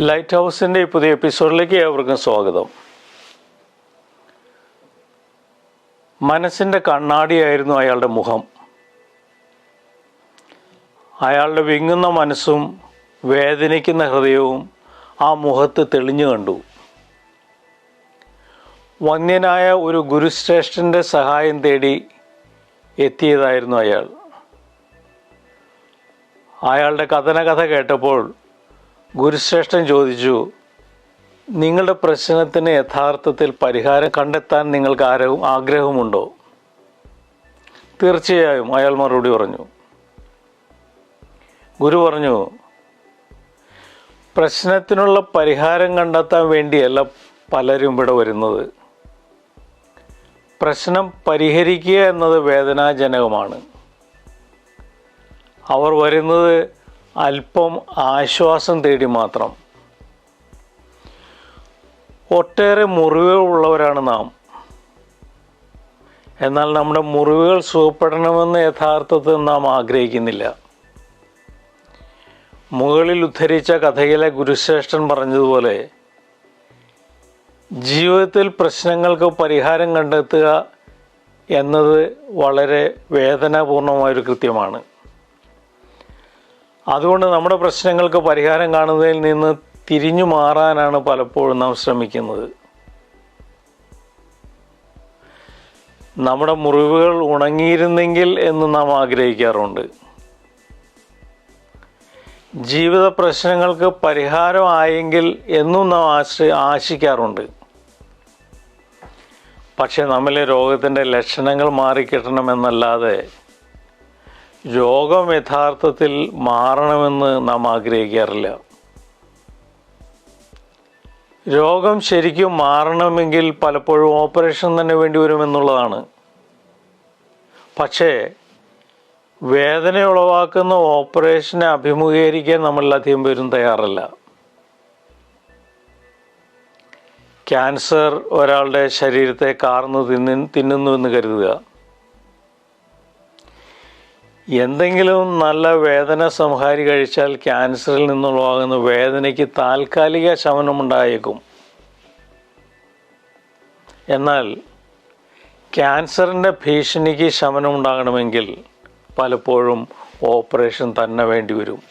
Light ഹൗസിന്റെ പുതിയ എപ്പിസോഡിലേക്ക് ഏവർക്കും സ്വാഗതം. മനസ്സിന്റെ കണ്ണാടിയായിരുന്നു അയാളുടെ മുഖം. അയാളുടെ വിങ്ങുന്ന മനസ്സും വേദനിക്കുന്ന ഹൃദയവും ആ മുഖത്ത് തെളിഞ്ഞു കണ്ടു. വന്യനായ ഒരു ഗുരുശ്രേഷ്ഠന്റെ സഹായം തേടി എത്തിയതായിരുന്നു അയാൾ. അയാളുടെ കഥനകഥ കേട്ടപ്പോൾ ഗുരുശ്രേഷ്ഠൻ ചോദിച്ചു നിങ്ങളുടെ പ്രശ്നത്തിന് യഥാർത്ഥത്തിൽ പരിഹാരം കണ്ടെത്താൻ നിങ്ങൾക്ക് ആരവും ആഗ്രഹമുണ്ടോ? തീർച്ചയായും അയാൾ മറുപടി പറഞ്ഞു. ഗുരു പറഞ്ഞു പ്രശ്നത്തിനുള്ള പരിഹാരം കണ്ടെത്താൻ വേണ്ടിയല്ല പലരും ഇവിടെ വരുന്നത്. പ്രശ്നം പരിഹരിക്കുക എന്നത് വേദനാജനകമാണ്. അവർ വരുന്നത് അല്പം ആശ്വാസം തേടി മാത്രം. ഒട്ടേറെ മുറിവുകളുള്ളവരാണ് നാം. എന്നാൽ നമ്മുടെ മുറിവുകൾ സുഖപ്പെടണമെന്ന് യഥാർത്ഥത്തിൽ നാം ആഗ്രഹിക്കുന്നില്ല. മുകളിൽ ഉദ്ധരിച്ച കഥയിലെ ഗുരുശ്രേഷ്ഠൻ പറഞ്ഞതുപോലെ ജീവിതത്തിൽ പ്രശ്നങ്ങൾക്ക് പരിഹാരം കണ്ടെത്തുക എന്നത് വളരെ വേദനാപൂർണമായൊരു കൃത്യമാണ്. അതുകൊണ്ട് നമ്മുടെ പ്രശ്നങ്ങൾക്ക് പരിഹാരം കാണുന്നതിൽ നിന്ന് തിരിഞ്ഞു മാറാനാണ് പലപ്പോഴും നാം ശ്രമിക്കുന്നത്. നമ്മുടെ മുറിവുകൾ ഉണങ്ങിയിരുന്നെങ്കിൽ എന്ന് നാം ആഗ്രഹിക്കാറുണ്ട്. ജീവിത പ്രശ്നങ്ങൾക്ക് പരിഹാരമായെങ്കിൽ എന്നും നാം ആശ്ര ആശിക്കാറുണ്ട്. പക്ഷെ നമ്മിലെ രോഗത്തിന്റെ ലക്ഷണങ്ങൾ മാറിക്കിട്ടണമെന്നല്ലാതെ രോഗം യഥാർത്ഥത്തിൽ മാറണമെന്ന് നാം ആഗ്രഹിക്കാറില്ല. രോഗം ശരിക്കും മാറണമെങ്കിൽ പലപ്പോഴും ഓപ്പറേഷൻ തന്നെ വേണ്ടി വരുമെന്നുള്ളതാണ് പക്ഷേ വേദന ഉളവാക്കുന്ന ഓപ്പറേഷനെ അഭിമുഖീകരിക്കാൻ നമ്മളധികം പേരും തയ്യാറല്ല. ക്യാൻസർ ഒരാളുടെ ശരീരത്തെ കാർന്ന് തിന്നു തിന്നുന്നുവെന്ന് കരുതുക. എന്തെങ്കിലും നല്ല വേദന സംഹാരി കഴിച്ചാൽ ക്യാൻസറിൽ നിന്നുള്ളവാകുന്ന വേദനയ്ക്ക് താൽക്കാലിക ശമനമുണ്ടായേക്കും എന്നാൽ ക്യാൻസറിന്റെ ഭീഷണിക്ക് ശമനമുണ്ടാകണമെങ്കിൽ പലപ്പോഴും ഓപ്പറേഷൻ തന്നെ വേണ്ടി വരും.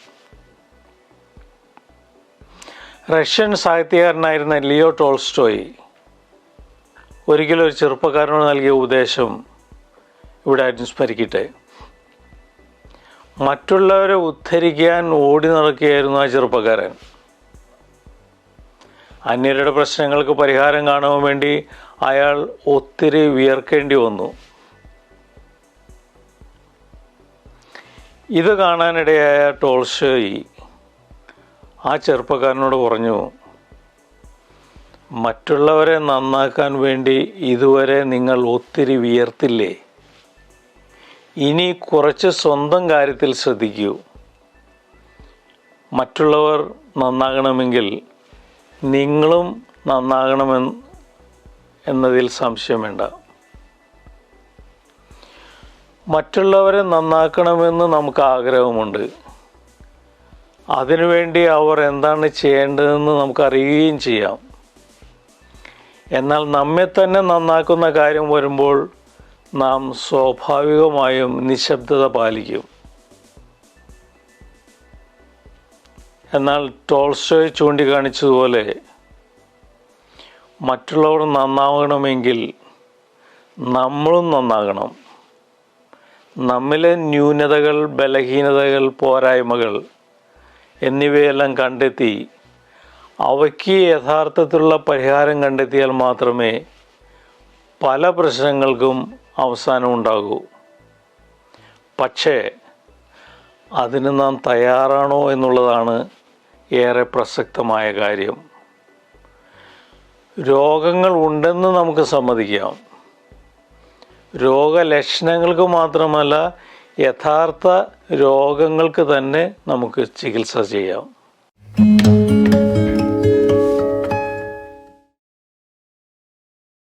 റഷ്യൻ സാഹിത്യകാരനായിരുന്ന ലിയോ ടോൾസ്റ്റോയ് ഒരിക്കലും ഒരു ചെറുപ്പക്കാരനോട് നൽകിയ ഉപദേശം ഇവിടെ അനുസ്മരിക്കട്ടെ. മറ്റുള്ളവരെ ഉദ്ധരിക്കാൻ ഓടി നടക്കുകയായിരുന്നു ആ ചെറുപ്പക്കാരൻ. അന്യരുടെ പ്രശ്നങ്ങൾക്ക് പരിഹാരം കാണാൻ വേണ്ടി അയാൾ ഒത്തിരി വിയർക്കേണ്ടി വന്നു. ഇത് കാണാനിടയായ ടോൾഷോയി ആ ചെറുപ്പക്കാരനോട് പറഞ്ഞു മറ്റുള്ളവരെ നന്നാക്കാൻ വേണ്ടി ഇതുവരെ നിങ്ങൾ ഒത്തിരി വിയർത്തില്ലേ? ഇനി കുറച്ച് സ്വന്തം കാര്യത്തിൽ ശ്രദ്ധിക്കൂ. മറ്റുള്ളവർ നന്നാകണമെങ്കിൽ നിങ്ങളും നന്നാകണമെന്ന് എന്നതിൽ സംശയം വേണ്ട. മറ്റുള്ളവരെ നന്നാക്കണമെന്ന് നമുക്ക് ആഗ്രഹമുണ്ട്. അതിനുവേണ്ടി അവർ എന്താണ് ചെയ്യേണ്ടതെന്ന് നമുക്കറിയുകയും ചെയ്യാം. എന്നാൽ നമ്മെ തന്നെ നന്നാക്കുന്ന കാര്യം വരുമ്പോൾ നാം സ്വാഭാവികമായും നിശബ്ദത പാലിക്കും. എന്നാൽ ടോൾസ്റ്റോയ് ചൂണ്ടിക്കാണിച്ചതുപോലെ മറ്റുള്ളവർ നന്നാവണമെങ്കിൽ നമ്മളും നന്നാകണം. നമ്മിലെ ന്യൂനതകൾ ബലഹീനതകൾ പോരായ്മകൾ എന്നിവയെല്ലാം കണ്ടെത്തി അവയ്ക്ക് യഥാർത്ഥത്തിലുള്ള പരിഹാരം കണ്ടെത്തിയാൽ മാത്രമേ പല പ്രശ്നങ്ങൾക്കും അവസാനം ഉണ്ടാകൂ പക്ഷേ അതിന് നാം തയ്യാറാണോ എന്നുള്ളതാണ് ഏറെ പ്രസക്തമായ കാര്യം. രോഗങ്ങൾ ഉണ്ടെന്ന് നമുക്ക് സമ്മതിക്കാം. രോഗലക്ഷണങ്ങൾക്ക് മാത്രമല്ല യഥാർത്ഥ രോഗങ്ങൾക്ക് തന്നെ നമുക്ക് ചികിത്സ ചെയ്യാം.